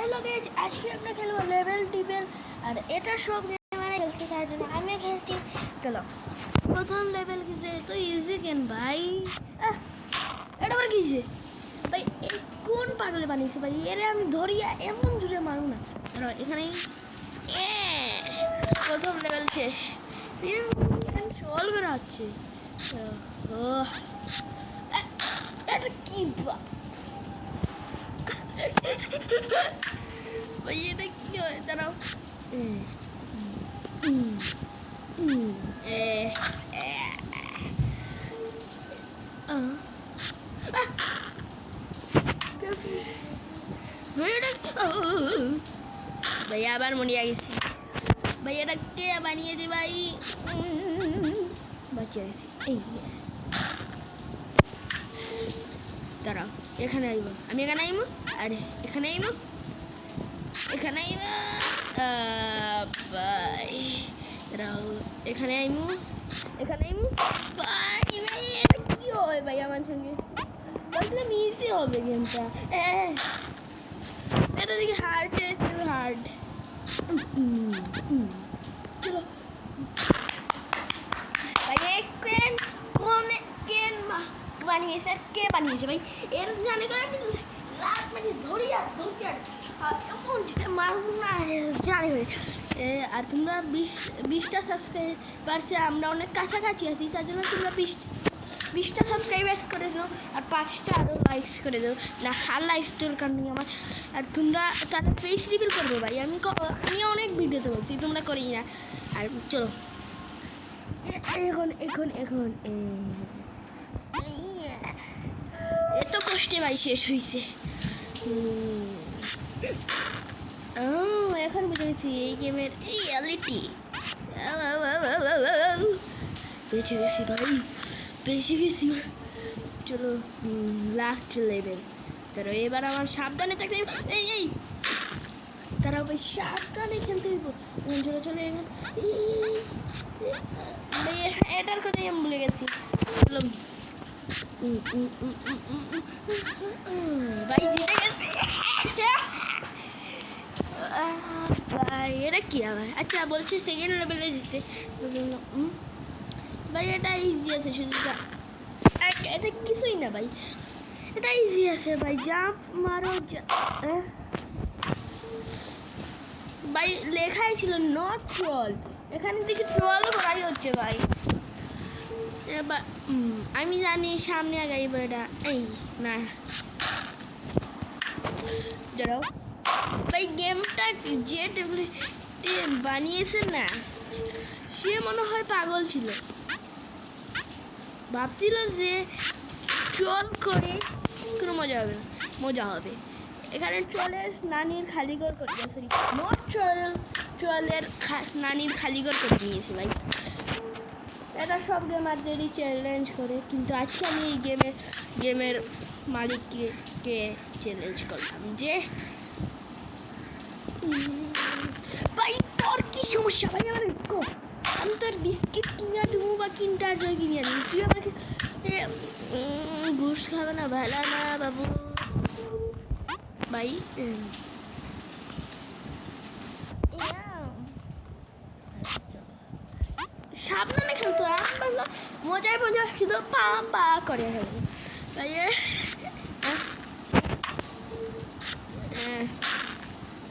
Hello guys আজকে আমরা খেলব লেভেল টিভেল আর এটা সব মানে খেলছে, তার জন্য আমি খেলছি। চলো, প্রথম লেভেল কিসে তো ইজি কেন ভাই। এটা আবার কিসে ভাই এই কোন পাগলে বানিয়েছে ভাই? এরে আমি ধরিয়া এমন জুড়ে মারু না। ধরো, এখানে। প্রথম লেভেল শেষ। সল করে হচ্ছে এটা কি বা ভাই এটা কি হয় দাঁড়াও উম, উম, উম, এ, এ, আহ, আহ। ভাই এটা আহ, ভাই দাঁড়াও, এখানে আইব। আমি এখানে আইব? আরে, এখানে আইব? এখানে আইব? ভাই দাঁড়াও, এখানে আইব? এখানে আইব? এটা কি হয় ভাই আমার সঙ্গে? ভাবলাম ইজি হবে গেমটা। এটা দেখি হার্ড হার্ড চলো ভাই এক কেন কোনে কেন মা বানিয়েছে? আর কে বানিয়েছে ভাই? এর জানে করে আমি রাত মানে ধরিয়া ধরিয়া আর এমন না জানি আর তোমরা বিশ, বিশটা সাবস্ক্রাইবারসে আমরা অনেক কাছাকাছি আছি, তার জন্য তোমরা বিশ, বিশটা সাবস্ক্রাইবার্স করে দাও আর পাঁচটা আরও লাইকস করে দাও। না হার লাইকস দরকার নেই আমার। আর তোমরা তাদের ফেস রিভিল করবে ভাই। আমি আমি অনেক ভিডিওতে বলছি তোমরা করি না। আর চলো। এখন এখন এখন এত কষ্টে ভাই শেষ হয়েছে এখন বুঝে গেছি এই গেমের রিয়ালিটি বেঁচে গেছি ভাই বেঁচে গেছি চলো লাস্ট লেভেল তারা এবার আমার সাবধানে থাকতে এই এই তারা ভাই সাবধানে খেলতে হইব চলো চলো এখন এটার কথাই আমি ভুলে গেছি চলো ভাই এটা কি আবার আচ্ছা বলছি সেকেন্ড লেভেলে জিতে ভাই এটা ইজি আছে শুধু এটা কিছুই না ভাই এটা ইজি আছে ভাই জাম্প মারো ভাই লেখাই ছিল নট ট্রল এখানে দেখি ট্রল করাই হচ্ছে ভাই আমি জানি সামনে আগাইব এটা এই, না। দাঁড়াও। ভাই, গেমটা যে বানিয়েছে না, সে মনে হয় পাগল ছিল। ভাবছিল যে ট্রল করে কোনো মজা হবে না, মজা হবে। এখানে ট্রলের নানির খালিগর করে সরি নট ট্রল, ট্রলের নানির খালিগর করে নিয়েছে ভাই। এটা সব গেমারদেরই চ্যালেঞ্জ করে, কিন্তু আজকে আমি এই গেমের গেমের মালিককে চ্যালেঞ্জ করলাম যে ভাই, তোর কি সমস্যা? ভাই, আমার আমি তোর বিস্কিট কিনে দেবো বা কিনটার জয় কিনে আনি তুই আমাকে ঘুষ খাবে না, ভালো না বাবু? ভাই উম, সাবধানে খেলতো বললাম মজায় মজা শুধু পা পা করে খেলব তাই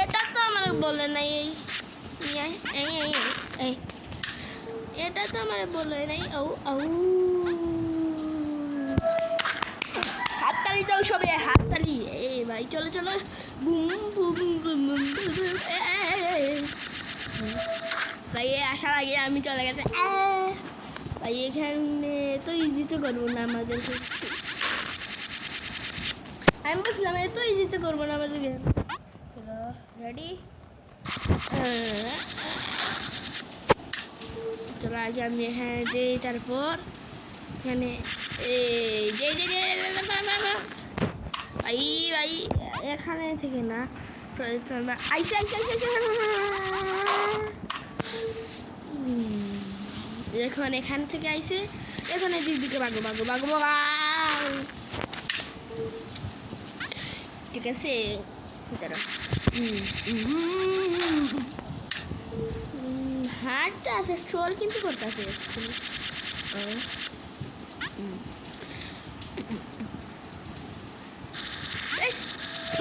এটা তো আমার বলে নাই, এই এই এটা তো আমার বলে নাই ও ও হাততালি দাও সবে হাততালি। এ, ভাই, চলো চলো। Boom boom boom boom. ভাই আসার আগে আমি চলে গেছে! ভাই এখানে তো ইজি তো করব না আমাদেরকে আমি বলছিলাম এত ইজি তো করব না আমাদেরকে চলো রেডি চলো আগে আমি এখানে দিই তারপর এখানে যে যে যে ভাই ভাই এখানে থেকে না আইসে আইসে আইসে এখন এখান থেকে আইসে এখানে দিক দিকে বাগো বাগো বাগো, বাবা। ঠিক আছে? হাঁটতে আছে ট্রল কিন্তু করতে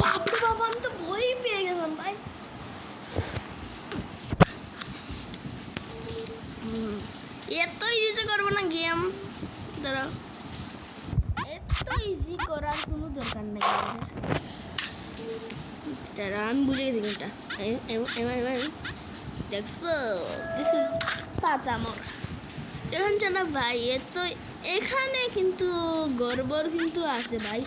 বাপরে বাবা, আমি তো ভয় পেয়ে গেলাম, ভাই। নিলাম এখানে কিন্তু গর্বর কিন্তু আছে ভাই।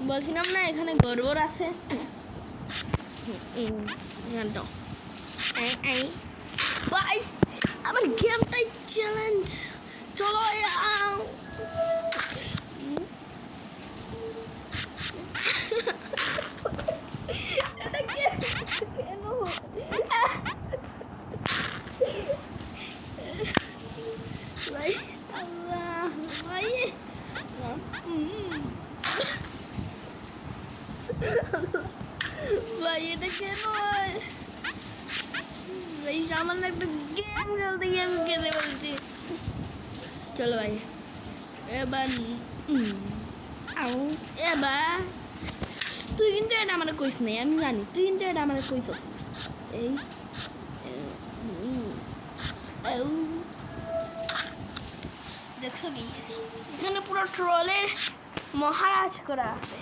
বলছিলাম না, এখানে গর্বর আছে। ভাই, আমার গেমটাই চ্যালেঞ্জ चलो यार भाई ये देखिए भाई शामल ने गेम खेलते गेम खेलते बोलती চলো ভাই। এবার এবার তুই কিন্তু এটা আমার কইস নাই আমি জানি। তুই কিন্তু এটা আমার কইস এই। দেখছ কি? এখানে পুরো ট্রলের মহারাজ করা আছে।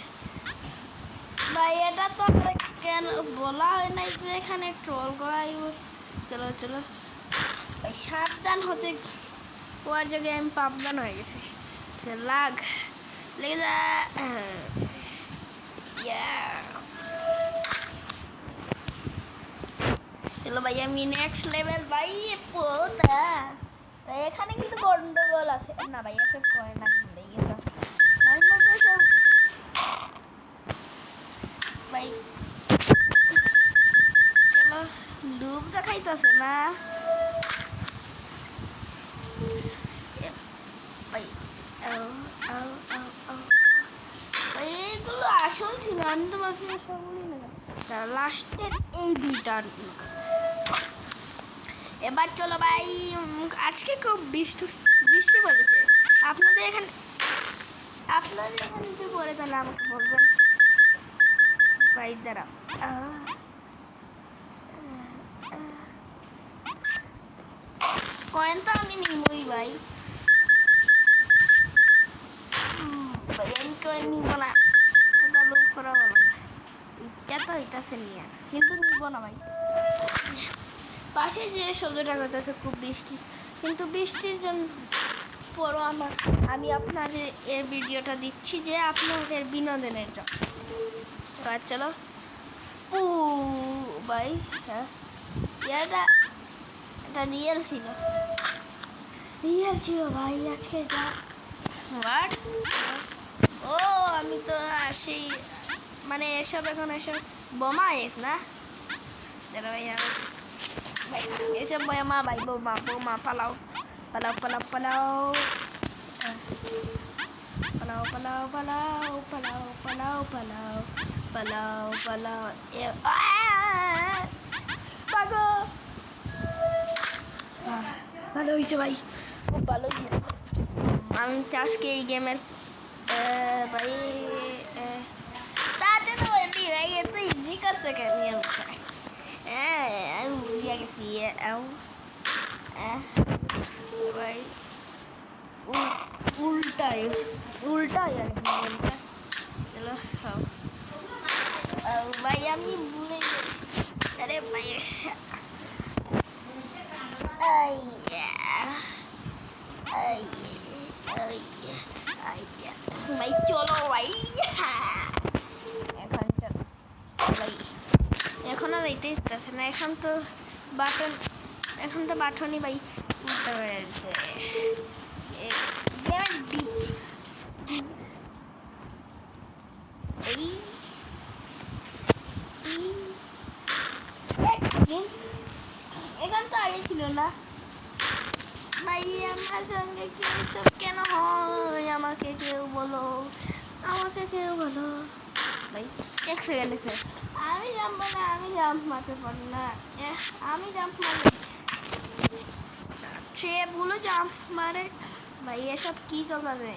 ভাই এটা তো আমরা কেন বলা হয় নাই যে এখানে ট্রল করা। চলো চলো। সাবধান হতে হওয়ার জায়গায় আমি পাবদান হয়ে গেছি। লাগ, লেগে যা। চলো ভাই, আমি নেক্সট লেভেল ভাই এখানে কিন্তু গন্ডগোল আছে। না ভাই, এসব করে না কিন্তু আমি বলতে এসব ভাই, চলো ডুব দেখাইতেছে না এ, ভাই আও, আও, আও, আও। ভাই, এগুলো লাস্টের এই দুইটা এবার চলো ভাই আজকে খুব বৃষ্টি বৃষ্টি বলেছে আপনাদের এখানে আপনাদের এখানে যদি তাহলে আমাকে বলবেন। ভাই কয়েন তো আমি নিবই ভাই। আমি কয়েন নিব না। ইচ্ছা তো নিয়ে কিন্তু নিব না ভাই। পাশে যে শব্দটা খুব বৃষ্টি কিন্তু বৃষ্টির জন্য পরও আমার আমি আপনাদের এই ভিডিওটা দিচ্ছি যে আপনাদের বিনোদনের জন্য। এবার চলো। ও ভাই হ্যাঁ। এটা এটা রিয়েল ছিল। রিয়েল ছিল ভাই, আজকে এটা হোয়াটস ও, আমি তো সেই মানে এসব এখন এসব বোমা এস না এসব বোমা ভাই, বোমা বোমা, পালাও পালাও পালাও পালাও। পালাও পালাও পালাও পালাও পালাও পালাও পালাও পালাও! পাগো ভালো হয়েছে ভাই খুব ভালো হয়েছে আমি আজকে এই গেমের ভাই है ये तो इजी कर सके नहीं हम भूलिया कैसी है भाई उल्टा है उल्टा है चलो हाँ भाई हम ये भूलेंगे अरे भाई आई आई आई आई भाई चलो भाई ভাই। এখন আর এইটাই না, এখন তো বাটন, এখন তো বাটনই ভাই সেকেন্ড এখান তো আগে ছিল না। ভাই, আমার সঙ্গে কি সব কেন হয়? আমাকে কেউ বলো, আমাকে কেউ বলো। ভাই এক সেকেন্ড সেকেন্ড আমি জাম্প না, আমি জাম্প মারতে পারি না আমি জাম্প মারি ভুলো জাম্প মারে ভাই, এসব কি চলবে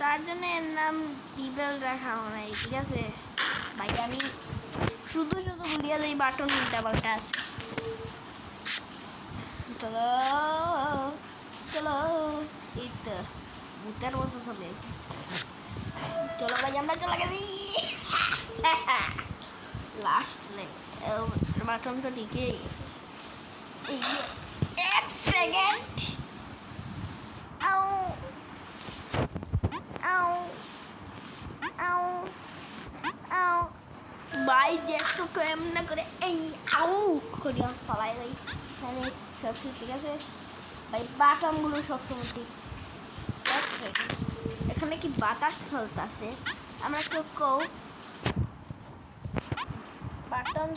তার জন্য এর নাম ডিবেল রাখা নাই, ঠিক আছে? ভাই, আমি শুধু শুধু গুলিয়া এই বাটন উল্টা পাল্টা আছে? চলো চলো, এই তো, ভূতের মতো চলে। চলো ভাই, আমরা চলে গেছি। লাস্ট নেই বাটন তো টিকেই গেছে। এক সেকেন্ড আউ আউ আউ আউ ভাই দেখো তো এমন করে, এই আউ করে ফলাই ভাই মানে সব ঠিক আছে? ভাই বাটনগুলো সব সময় ঠিক। এক সেকেন্ড এখানে কি বাতাস চলতেছে? আমরা কেউ কও। বাটন।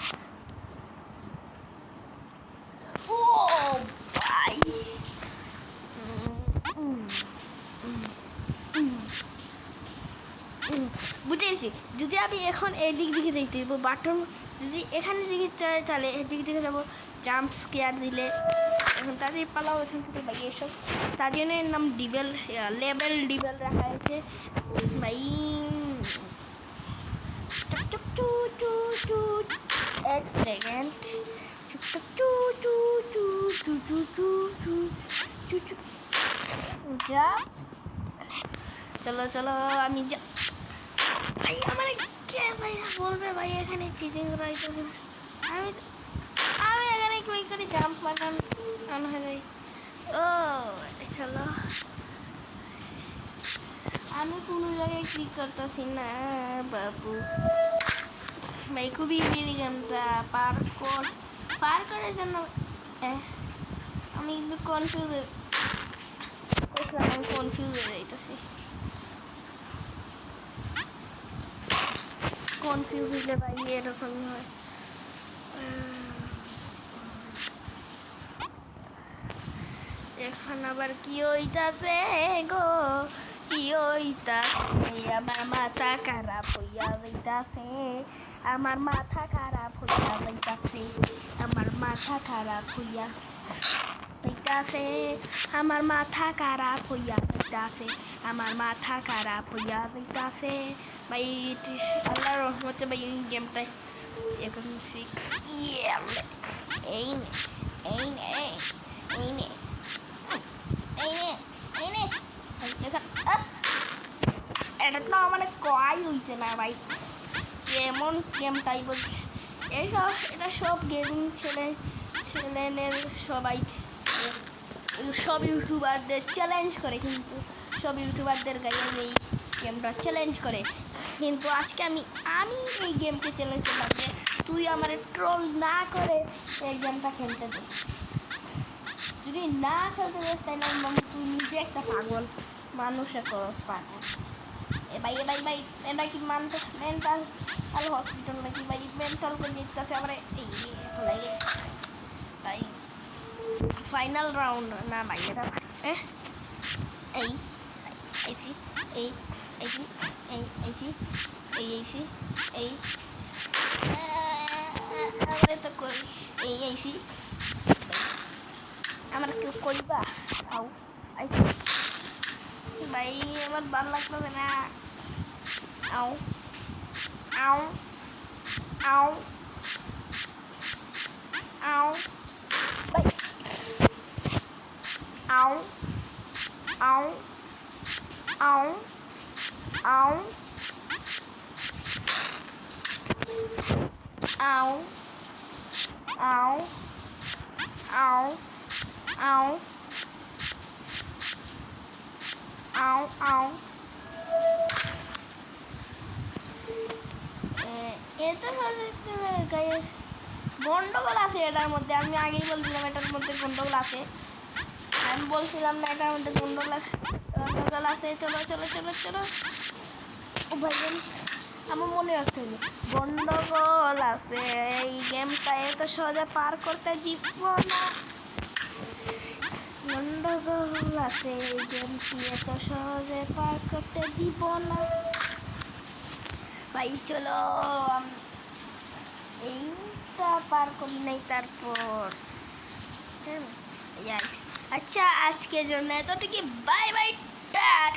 বুঝেছি। যদি আমি এখন এদিক দিকে যেতে বাটন যদি এখানে দিকে চাই তাহলে এদিক দিকে যাব। জাম্প স্কেয়ার দিলে। এখন তাদের পালাও এখান থেকে ভাই এসব তার জন্য এর নাম ডিবেল লেবেল ডিবেল রাখা হয়েছে। ভাই এক সেকেন্ড চলো চলো, আমি যা আমার বলবে ভাই এখানে চিটিং রাইট আমি আমি এখানে কি করে জাম্প মারলাম? অন হয়ে যাই ও চলো আমি কোনো জায়গায় ক্লিক করতেছি না, বাবু। ভাই খুবই মিলি গেমটা পার কর। পার করার জন্য আমি কিন্তু কনফিউজ আমি কনফিউজ হয়ে যাইতেছি। কনফিউজ হলে ভাই এরকমই হয়। এখন আবার কি হইতাছে? গো, কি হইতাছে আমার মাথা খারাপ হইয়া যাইতাছে। আমার মাথা খারাপ হইয়া যাইতাছে। আমার মাথা খারাপ হইয়া যাইতাছে। আমার মাথা খারাপ হইয়া যাইতাছে। আমার মাথা খারাপ হইয়া যাইতাছে। ভাই আল্লাহর রহমতে ভাই, এই গেমটায় এখন সিক্স এই এই এই নে এই নে এই লেখা আপ। এটা তো মানে কয় হইছে না ভাই? এমন গেম টাইপ এইসব এটা সব গেমিং ছেলে ছেলেনের সবাই, সব ইউটিউবারদের চ্যালেঞ্জ করে কিন্তু, সব ইউটিউবারদের গায়ে এই গেমটা চ্যালেঞ্জ করে। কিন্তু আজকে আমি আমি এই গেমকে চ্যালেঞ্জ করলাম যে, তুই আমার ট্রোল না করে এই গেমটা খেলতে দে। যদি না খেলতে দেস তাহলে তুই নিজে একটা পাগল মানুষের করস পাগল। ए भाई ए भाई भाई एंड की मान तो मेंटल अल हॉस्पिटल में की भाई मेंटल को जीतता से हमारे ये हो जाएगी भाई फाइनल राउंड ना भाई এটা ए এই এসি এই এসি এই এসি এই এসি এই আমরা তো করি এই এসি আমরা কেউ করিবা আও আইসি ভাই আমার ভালো লাগতেছে না আও আও আও আও ভাই আও আও আও আও আও আও আও আও আও আও এত গন্ডগোল আছে এটার মধ্যে, আমি আগেই বলছিলাম এটার মধ্যে গন্ডগোল আছে। আমি বলছিলাম না এটার মধ্যে গন্ডগোল আছে গন্ডগোল আছে, চলো চলো চলো চলো। ও ভাই আমার মনে রাখতে হলো গন্ডগোল আছে, এই গেমটা এত সহজে পার করতে দিব না। সহজে পার করতে দিব না। ভাই, চলো এইটা পার করি তারপর। আইছি। আচ্ছা আজকের জন্য এতটুকু বাই বাই, টাটা।